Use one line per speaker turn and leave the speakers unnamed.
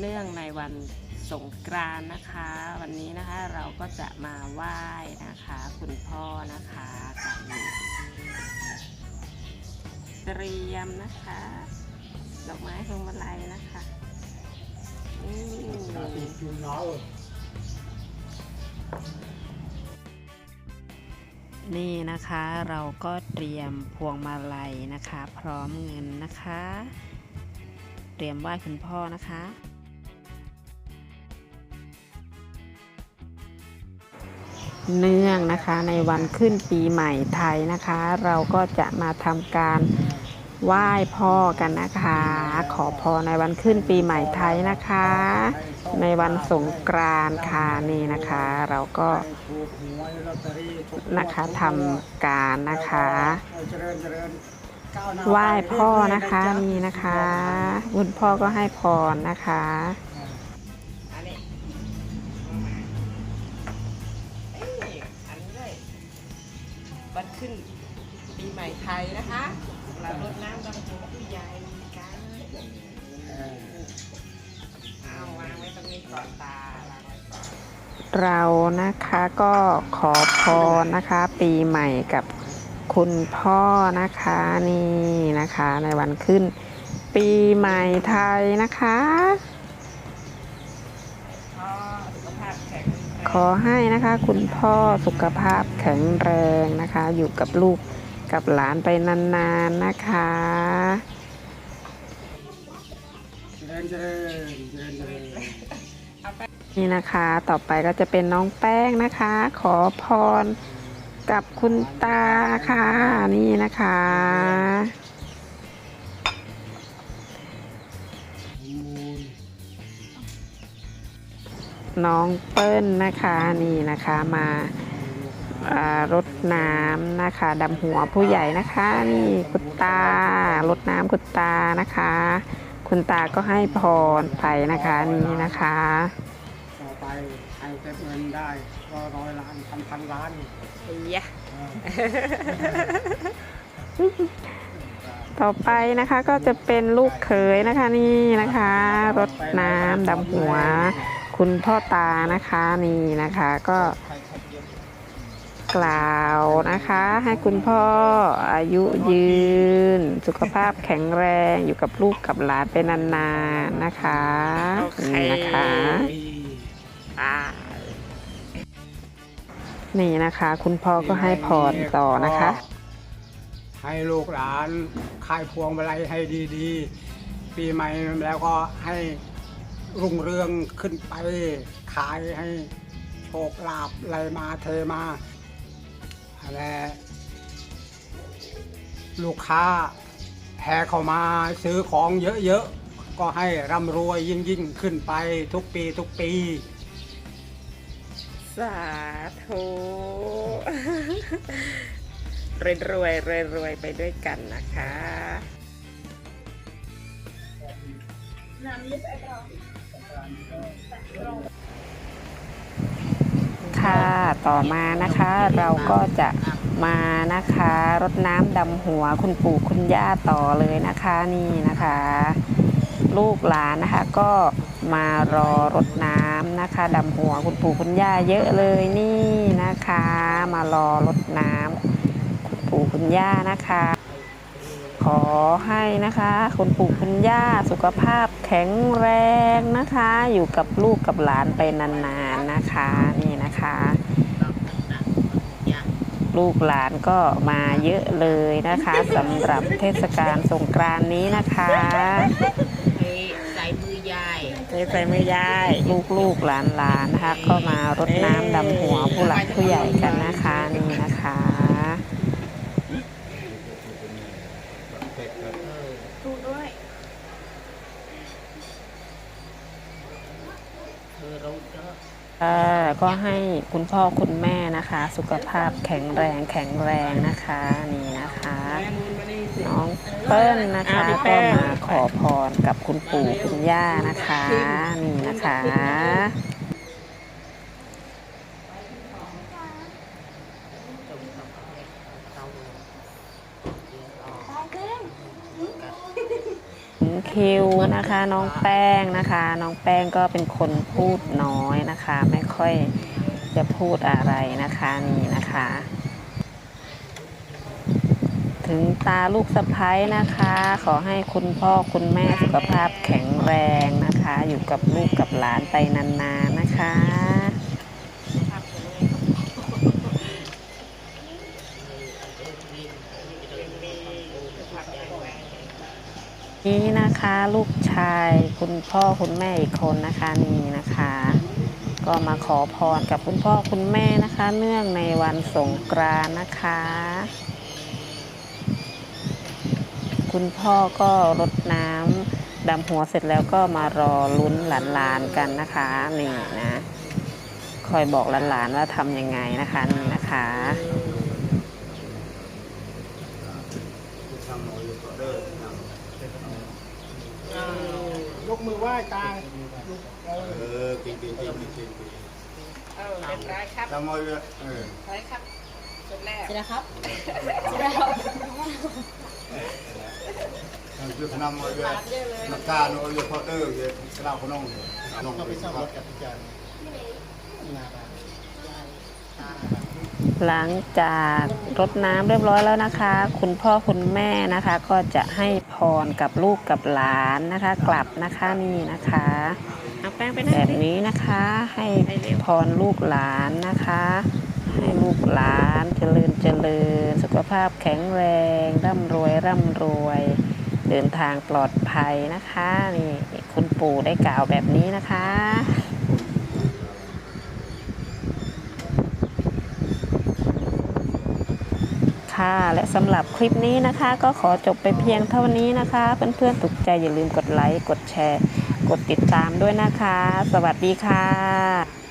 เนื่องในวันสงกรานต์นะคะ วันนี้นะคะเราก็จะมาไหว้นะคะ คุณพ่อนะคะกันเตรียมนะคะดอกไม้พวงมาลัยนะคะนี่นี่นะคะเราก็เตรียมพวงมาลัยนะคะ พร้อมเงินนะคะ เตรียมไหว้คุณพ่อนะคะ เนื่องนะคะในวันขึ้นปีใหม่ไทยนะคะ เราก็จะมาทำการไหว้พ่อกันนะคะ ขอพรในวันขึ้นปีใหม่ไทยนะคะ ในวันสงกรานต์ค่ะนี่นะคะ เราก็นะคะทำการนะคะไหว้พ่อนะคะนี่นะคะคุณพ่อก็ให้พรนะคะ ขึ้นปีใหม่ไทยนะคะเรารดน้ำดำหัวผู้ใหญ่กันเอาวางไว้ตรงนี้ก่อนตาวางไว้ก่อนเรานะคะก็ขอพรนะคะ ปีใหม่กับคุณพ่อนะคะนี่นะคะ ในวันขึ้น ปีใหม่ไทยนะคะ ขอให้นะคะ คุณพ่อสุขภาพแข็งแรงนะคะ อยู่กับลูกกับหลานไปนานๆนะคะนี่นะคะ ต่อไปก็จะเป็นน้องแป้งนะคะ ขอพรกับคุณตาค่ะ นี่นะคะ น้องเปิ้ลนะคะนี่นะคะมาอ่ารดน้ำนะคะดำหัวผู้ใหญ่นะคะนี่คุณตารดน้ำคุณตานะคะ คุณตาก็ให้พรไปนะคะนี่นะคะ
ต่อไปใครเก็บเงินได้ก็ร้อยล้านพันพันล้าน
ยะ
เออ
ต่อไปนะคะก็จะเป็นลูกเขยนะคะนี่นะคะ รดน้ำดำหัว คุณพ่อตานะคะนี่นะคะก็
ก
ล่าวนะคะ ให้คุณพ่ออายุยืน สุขภาพแข็งแรงอยู่กับลูกกับหลานไปนานๆนะคะนี่นะคะนี่นะคะ คุณพ่อก็ให้พรต่อนะคะ
ให้ลูกหลานขายพวงมาลัยให้ดีๆ ปีใหม่แล้วก็ให้ รุ่งเรืองขึ้นไป ขายให้โชคลาภไหลมาเทมาและลูกค้าแห่เข้ามาซื้อของเยอะๆ ก็ให้ร่ำรวยยิ่งๆขึ้นไปทุกปีทุกปี
สาธุรวยรวยรวยรวยๆไปด้วยกันนะคะ ค่ะต่อมานะคะเราก็จะมานะคะรดน้ำดำหัวคุณปู่คุณย่าต่อเลยนะคะนี่นะคะ ลูกหลานนะคะก็มารอรดน้ำนะคะดำหัวคุณปู่คุณย่าเยอะเลยนี่นะคะ มารอรดน้ำคุณปู่คุณย่านะคะ ขอให้นะคะ คุณปู่คุณย่าสุขภาพ แข็งแรงนะคะ อยู่กับลูกกับหลานไปนานๆนะคะนี่นะคะ ลูกหลานก็มาเยอะเลยนะคะสำหรับเทศกาลสงกรานต์นี้นะคะ
ใส่มือยาย
เทใส่ไม่ได้ลูกลูกหลานหลานนะคะ ก็มารดน้ำดำหัวผู้หลักผู้ใหญ่กันนะคะนี่นะคะ
ถูกด้วยเธอเราเจอ
ค่ะก็ให้คุณพ่อคุณแม่นะคะ สุขภาพแข็งแรงแข็งแรงนะคะนี่นะคะ น้องเปิ้ลนะคะก็มาขอพรกับคุณปู่คุณย่านะคะนี่นะคะ คิวนะคะ น้องแป้งนะคะ น้องแป้งก็เป็นคนพูดน้อยนะคะ ไม่ค่อยจะพูดอะไรนะคะนี่นะคะ ถึงตาลูกสะพ้ยนะคะ ขอให้คุณพ่อคุณแม่สุขภาพแข็งแรงนะคะ อยู่กับลูกกับหลานไปนานๆนะคะ นะคะ ลูกชายคุณพ่อคุณแม่อีกคนนะคะนี่นะคะ ก็มาขอพรกับคุณพ่อคุณแม่นะคะ เนื่องในวันสงกรานต์นะคะ คุณพ่อก็รดน้ำดำหัวเสร็จแล้วก็มารอลุ้นหลานๆกันนะคะนี่นะคอยบอกหลานๆว่าทำยังไงนะคะนี่นะคะ
ยกมือไหว้ตา
เออจริงจริงจริงจริงจริง
เออเรียบร้อยครับ
ทำไมเออ
ร้อยครับเสร็จแล้ว
เสร็จแล้วครับ
ทำจุดนำมาเยอะนักการเอาเยอะพอเดอร์เยอะเราคนน้องน้องไปซ่อมรถกับพี่จัน
หลังจากรดน้ำเรียบร้อยแล้วนะคะ คุณพ่อคุณแม่นะคะ ก็จะให้พรกับลูกกับหลานนะคะ กลับนะคะนี่นะคะแบบนี้นะคะให้พรลูกหลานนะคะ ให้ลูกหลานเจริญเจริญ สุขภาพแข็งแรง ร่ำรวยร่ำรวย เดินทางปลอดภัยนะคะนี่คุณปู่ได้กล่าวแบบนี้นะคะ ค่ะ และสำหรับคลิปนี้นะคะ ก็ขอจบไปเพียงเท่านี้นะคะ เพื่อนๆถูกใจอย่าลืมกดไลค์ กดแชร์ กดติดตามด้วยนะคะ สวัสดีค่ะ